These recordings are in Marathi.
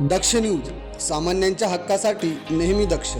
दक्ष न्यूज सामान्यांच्या हक्कासाठी नेहमी दक्ष.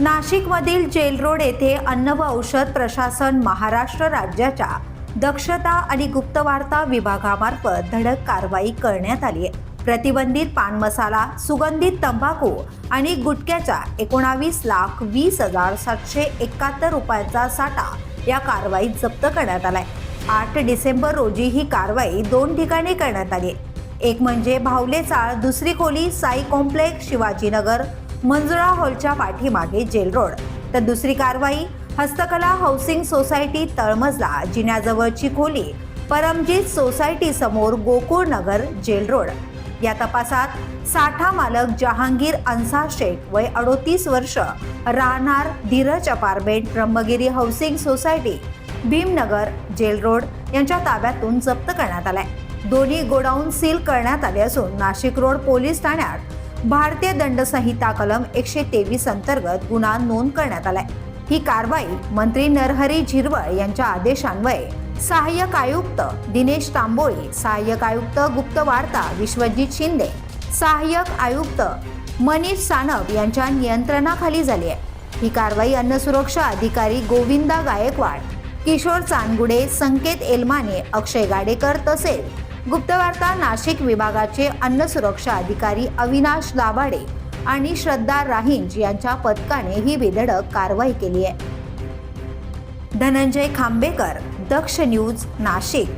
नाशिकमधील जेल रोड येथे अन्न व औषध प्रशासन महाराष्ट्र राज्याच्या दक्षता आणि गुप्तवार्ता विभागामार्फत धडक कारवाई करण्यात आली आहे. प्रतिबंधित पान मसाला सुगंधित तंबाखू आणि गुटख्याच्या एकोणावीस लाख वीस हजार सातशे एकाहत्तर रुपयाचा साठा या कारवाईत जप्त करण्यात आलाय. आठ डिसेंबर रोजी ही कारवाई दोन ठिकाणी करण्यात आली आहे. एक म्हणजे भावले चाळ दुसरी खोली साई कॉम्प्लेक्स शिवाजीनगर मंजुळा हॉलच्या पाठीमागे जेल रोड. तर दुसरी कारवाई हस्तकला हाऊसिंग सोसायटी तळमजला जिन्याजवळची खोली परमजीत सोसायटी समोर गोकुळ नगर जेल रोड. या तपासात साठा मालक जहांगीर अन्सार शेख वय अडोतीस वर्ष राहणार Dheeraj apartment Brahmagiri housing society Bhimnagar jail road यांच्या ताब्यातून जप्त करण्यात आलाय. दोन्ही गोडाऊन सील करण्यात आले असून नाशिक रोड पोलीस ठाण्यात भारतीय दंड संहिता कलम एकशे तेवीस अंतर्गत गुन्हा नोंद करण्यात आलाय. ही कारवाई मंत्री नरहरी झिरवळ यांच्या आदेशान्वये. सहाय्यक आयुक्त दिनेश तांबोळी सहाय्यक आयुक्त गुप्तवार्ता विश्वजित शिंदे सहाय्यक आयुक्त मनीष सानप यांच्या नियंत्रणाखाली झाली आहे. ही कारवाई अन्न सुरक्षा अधिकारी गोविंदा गायकवाड किशोर चांदगुडे संकेत एलमाने अक्षय गाडेकर तसेच गुप्तवार्ता नाशिक विभागाचे अन्न सुरक्षा अधिकारी अविनाश दाभाडे आणि श्रद्धा राहिंज यांच्या पथकाने ही बेधडक कारवाई केली आहे. धनंजय खांबेकर दक्ष न्यूज नाशिक.